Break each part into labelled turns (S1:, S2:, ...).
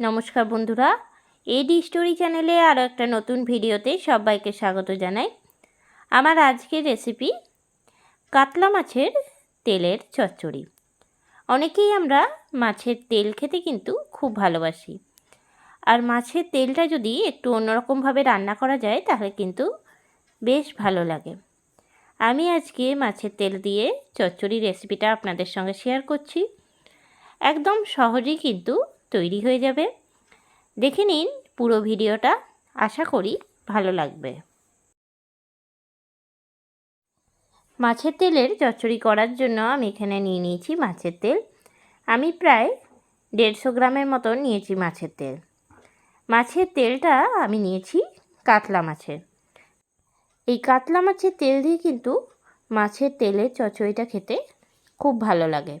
S1: নমস্কার বন্ধুরা এডি স্টোরি চ্যানেলে আরও একটা নতুন ভিডিওতে সবাইকে স্বাগত জানাই। আমার আজকের রেসিপি কাতলা মাছের তেলের চচ্চড়ি। অনেকেই আমরা মাছের তেল খেতে কিন্তু খুব ভালোবাসি। আর মাছের তেলটা যদি একটু অন্যরকমভাবে রান্না করা যায়, তাহলে কিন্তু বেশ ভালো লাগে। আমি আজকে মাছের তেল দিয়ে চচ্চড়ি রেসিপিটা আপনাদের সঙ্গে শেয়ার করছি। একদম সহজেই কিন্তু তৈরি হয়ে যাবে। দেখে নিন পুরো ভিডিওটা। আশা করি ভালো লাগবে। মাছের তেলের চচ্চড়ি করার জন্য আমি এখানে নিয়ে নিয়েছি মাছের তেল। আমি প্রায় দেড়শো গ্রামের মতো নিয়েছি মাছের তেল। মাছের তেলটা আমি নিয়েছি কাতলা মাছের। এই কাতলা মাছের তেল দিয়ে কিন্তু মাছের তেলের চচ্চড়িটা খেতে খুব ভালো লাগে।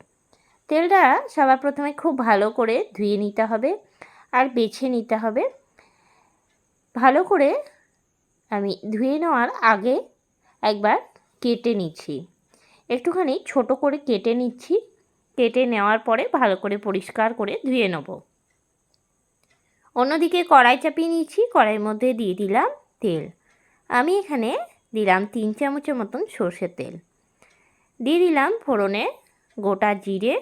S1: তেলটা সবার প্রথমে খুব ভালো করে ধুয়ে নিতে হবে আর বেছে নিতে হবে। ভালো করে আমি ধুয়ে নেওয়ার আগে একবার কেটে নিচ্ছি। একটুখানি ছোট করে কেটে নিচ্ছি। কেটে নেওয়ার পরে ভালো করে পরিষ্কার করে ধুয়ে নেব। অন্যদিকে কড়াই চাপিয়ে নিচ্ছি কড়াইয়ের মধ্যে দিয়ে দিলাম তেল। আমি এখানে দিলাম তিন চামচের মতন সর্ষের তেল। দিয়ে দিলাম ফোড়নে গোটা জিরে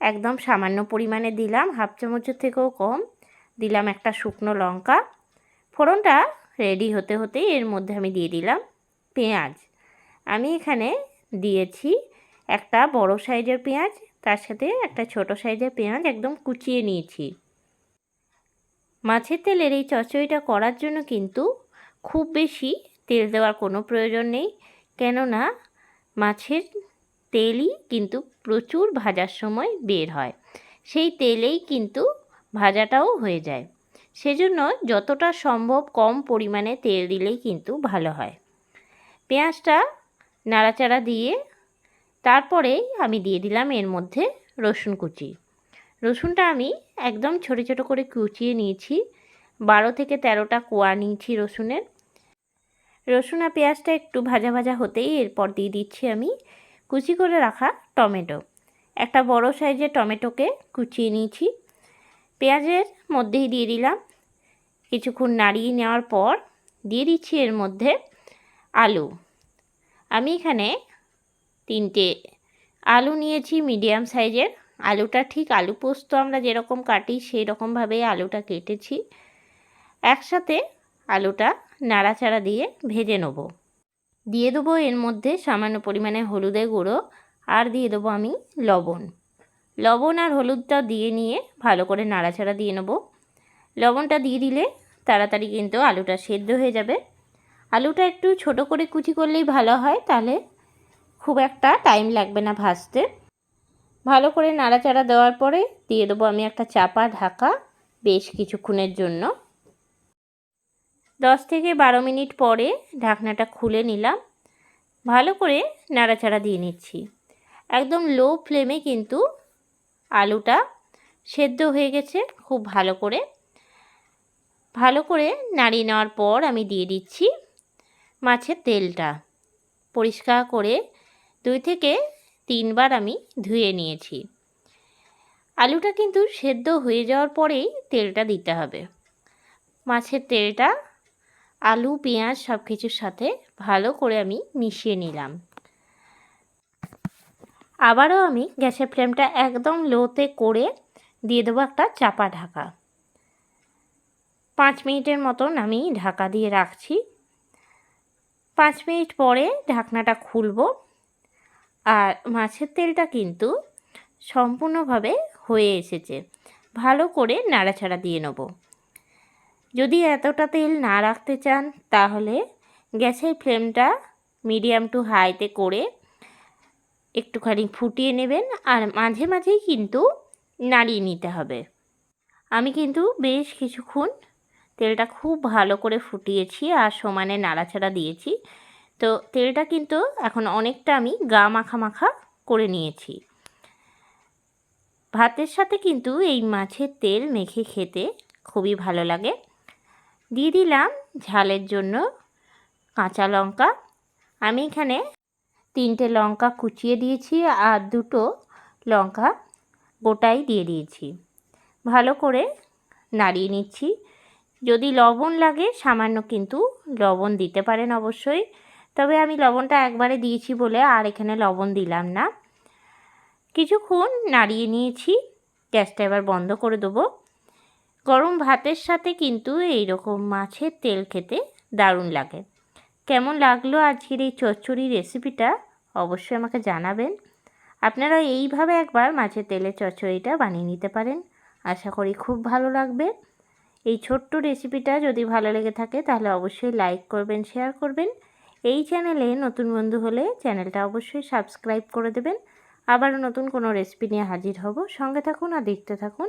S1: একদম সামান্য পরিমাণে দিলাম, হাফ চামচের থেকেও কম। দিলাম একটা শুকনো লঙ্কা। ফোড়নটা রেডি হতে হতেই এর মধ্যে আমি দিয়ে দিলাম পেঁয়াজ। আমি এখানে দিয়েছি একটা বড় সাইজের পেঁয়াজ, তার সাথে একটা ছোট সাইজের পেঁয়াজ একদম কুচিয়ে নিয়েছি। মাছের তেলের এই চচ্চড়িটা করার জন্য কিন্তু খুব বেশি তেল দেওয়ার কোনো প্রয়োজন নেই, কেননা মাছের তেলই কিন্তু প্রচুর ভাজার সময় বের হয়। সেই তেলেই কিন্তু ভাজাটাও হয়ে যায়। সেজন্য যতটা সম্ভব কম পরিমাণে তেল দিলেই কিন্তু ভালো হয়। পেঁয়াজটা নাড়াচাড়া দিয়ে তারপরে আমি দিয়ে দিলাম এর মধ্যে রসুন কুচি। রসুনটা আমি একদম ছোটো ছোটো করে কুচিয়ে নিয়েছি। বারো থেকে তেরোটা কোয়া নিয়েছি রসুনের। রসুন আর পেঁয়াজটা একটু ভাজা ভাজা হতেই এরপর দিয়ে দিচ্ছি আমি কুচি করে রাখা টমেটো। একটা বড় সাইজের টমেটোকে কুচিয়ে নিয়েছি। পেঁয়াজের মধ্যেই দিয়ে দিলাম। কিছুক্ষণ নাড়িয়ে নেওয়ার পর দিয়ে দিচ্ছি এর মধ্যে আলু। আমি এখানে তিনটে আলু নিয়েছি মিডিয়াম সাইজের। আলুটা ঠিক আলু পোস্ত আমরা যেরকম কাটি সেই রকমভাবেই আলুটা কেটেছি। একসাথে আলুটা নাড়াচাড়া দিয়ে ভেজে নেব। দিয়ে দেবো এর মধ্যে সামান্য পরিমাণে হলুদের গুঁড়ো আর দিয়ে দেবো আমি লবণ। লবণ আর হলুদটা দিয়ে নিয়ে ভালো করে নাড়াচাড়া দিয়ে নেব। লবণটা দিয়ে দিলে তাড়াতাড়ি কিন্তু আলুটা সেদ্ধ হয়ে যাবে। আলুটা একটু ছোট করে কুচি করলেই ভালো হয়, তাহলে খুব একটা টাইম লাগবে না ভাজতে। ভালো করে নাড়াচাড়া দেওয়ার পরে দিয়ে দেবো আমি একটা চাপা ঢাকা বেশ কিছুক্ষণের জন্য। দশ থেকে বারো মিনিট পরে ঢাকনাটা খুলে নিলাম। ভালো করে নাড়াচাড়া দিয়ে নিচ্ছি। একদম লো ফ্লেমে কিন্তু আলুটা সেদ্ধ হয়ে গেছে খুব ভালো করে। ভালো করে নাড়িয়ে নেওয়ার পর আমি দিয়ে দিচ্ছি মাছের তেলটা। পরিষ্কার করে দুই থেকে তিনবার আমি ধুয়ে নিয়েছি। আলুটা কিন্তু সেদ্ধ হয়ে যাওয়ার পরেই তেলটা দিতে হবে। মাছের তেলটা আলু, পেঁয়াজ সব কিছুর সাথে ভালো করে আমি মিশিয়ে নিলাম। আবারও আমি গ্যাসের ফ্লেমটা একদম লোতে করে দিয়ে দেবো একটা চাপা ঢাকা। পাঁচ মিনিটের মতন আমি ঢাকা দিয়ে রাখছি। পাঁচ মিনিট পরে ঢাকনাটা খুলব। আর মাছের তেলটা কিন্তু সম্পূর্ণভাবে হয়ে এসেছে। ভালো করে নাড়াচাড়া দিয়ে নেব। যদি এতটা তেল না রাখতে চান, তাহলে গ্যাসের ফ্লেমটা মিডিয়াম টু হাইতে করে একটুখানি ফুটিয়ে নেবেন আর মাঝে মাঝেই কিন্তু নাড়িয়ে নিতে হবে। আমি কিন্তু বেশ কিছুক্ষণ তেলটা খুব ভালো করে ফুটিয়েছি আর সমানে নাড়াচাড়া দিয়েছি। তো তেলটা কিন্তু এখন অনেকটা আমি গা মাখা মাখা করে নিয়েছি। ভাতের সাথে কিন্তু এই মাছের তেল মেখে খেতে খুবই ভালো লাগে। দিয়ে দিলাম ঝালের জন্য কাঁচা লঙ্কা। আমি এখানে তিনটে লঙ্কা কুচিয়ে দিয়েছি আর দুটো লঙ্কা গোটাই দিয়ে দিয়েছি। ভালো করে নাড়িয়ে নিচ্ছি। যদি লবণ লাগে, সামান্য কিন্তু লবণ দিতে পারেন অবশ্যই। তবে আমি লবণটা একবারে দিয়েছি বলে আর এখানে লবণ দিলাম না। কিছুক্ষণ নাড়িয়ে নিয়েছি। গ্যাসটা এবার বন্ধ করে দেবো। গরম ভাতের সাথে কিন্তু এই রকম মাছের তেল খেতে দারুণ লাগে। কেমন লাগল আজকের এই চচ্চড়ি রেসিপিটা অবশ্যই আমাকে জানাবেন। আপনারা এইভাবে একবার মাছের তেলের চচ্চড়িটা বানিয়ে নিতে পারেন। আশা করি খুব ভালো লাগবে। এই ছোট্ট রেসিপিটা যদি ভালো লেগে থাকে তাহলে অবশ্যই লাইক করবেন শেয়ার করবেন। এই চ্যানেলে নতুন বন্ধু হলে চ্যানেলটা অবশ্যই সাবস্ক্রাইব করে দেবেন। আবারও নতুন কোনো রেসিপি নিয়ে হাজির হব। সঙ্গে থাকুন আর দেখতে থাকুন।